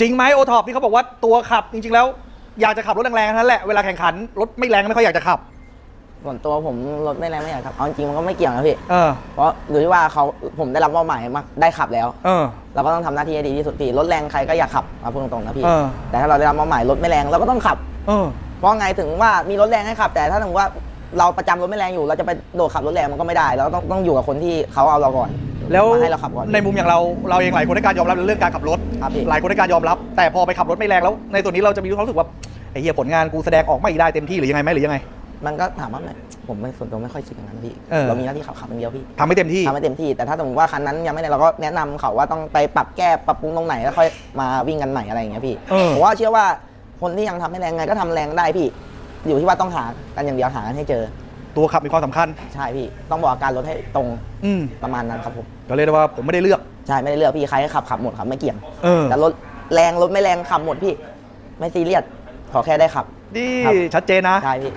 จริงไหมโอท็อปที่เขาบอกว่าตัวขับจริง ๆ แล้ว อยากจะขับรถแรงๆทั้งนั้นแหละเวลาแข่งขันรถไม่แรงไม่ค่อยอยากจะขับ ส่วนตัวผมรถไม่แรงไม่อยากครับเอาจริงๆมันก็ไม่เกี่ยวนะพี่ เออ เพราะอยู่ที่ว่าเขาผมได้รับมอบหมายมาได้ขับแล้ว เออ เราก็ต้องทำหน้าที่ให้ดีที่สุดพี่รถแรงใครก็อยากขับมาพูดตรงๆนะพี่ เออ แต่ถ้าเราได้รับมอบหมายรถไม่แรงเราก็ต้องขับ เออ เพราะไงถึงว่ามีรถแรงให้ขับ แต่ถ้าสมมติว่าเราประจำรถไม่แรงอยู่ เราจะไปโดดขับรถแรงมันก็ไม่ได้เราต้องต้องอยู่กับคนที่เขาเอาเราก่อน แล้วมาให้เราขับก่อน ในมุมอย่างเราเราเองหลายคนให้การยอมรับในเรื่องการขับรถ ครับพี่ หลายคนให้การยอมรับ แต่พอไปขับรถไม่แรงแล้ว ในตัวนี้เราจะมีความรู้สึกว่าไอ้เหี้ยผลงานกูแสดงออกไม่ได้เต็มที่หรือยังไงไหมหรือยังไง มันก็ถามว่าไงผมไม่ส่วนตัวไม่ค่อยคิดอย่างนั้นพี่เออ เรามีหน้าที่ขับขับอย่างเดียวพี่ทำไม่เต็มที่ทำให้เต็มที่แต่ถ้าสมมติว่าคันนั้นยังไม่ได้เราก็แนะนำเขาว่าต้องไปปรับแก้ปรับปรุงตรงไหนแล้วค่อยมาวิ่งกันใหม่อะไรอย่างเงี้ยพี่เออ ผมว่าเชื่อว่าคนที่ยังทำไม่แรงไงก็ทำแรงได้พี่ อยู่ที่ว่าต้องหากันอย่างเดียวหากันให้เจอ ตัวขับมีความสำคัญ ใช่พี่ ต้องบอกอาการรถให้ตรงอืมประมาณนั้นครับผม ก็เรียกได้ว่าผมไม่ได้เลือก ใช่ไม่ได้เลือกพี่ใครก็ขับขับหมดครับไม่เกี่ยงเออ แต่รถแรงรถไม่แรงขับหมดพี่ ไม่ซีเรียสขอแค่ได้ขับ นี่ครับ ชัดเจนนะ ใช่พี่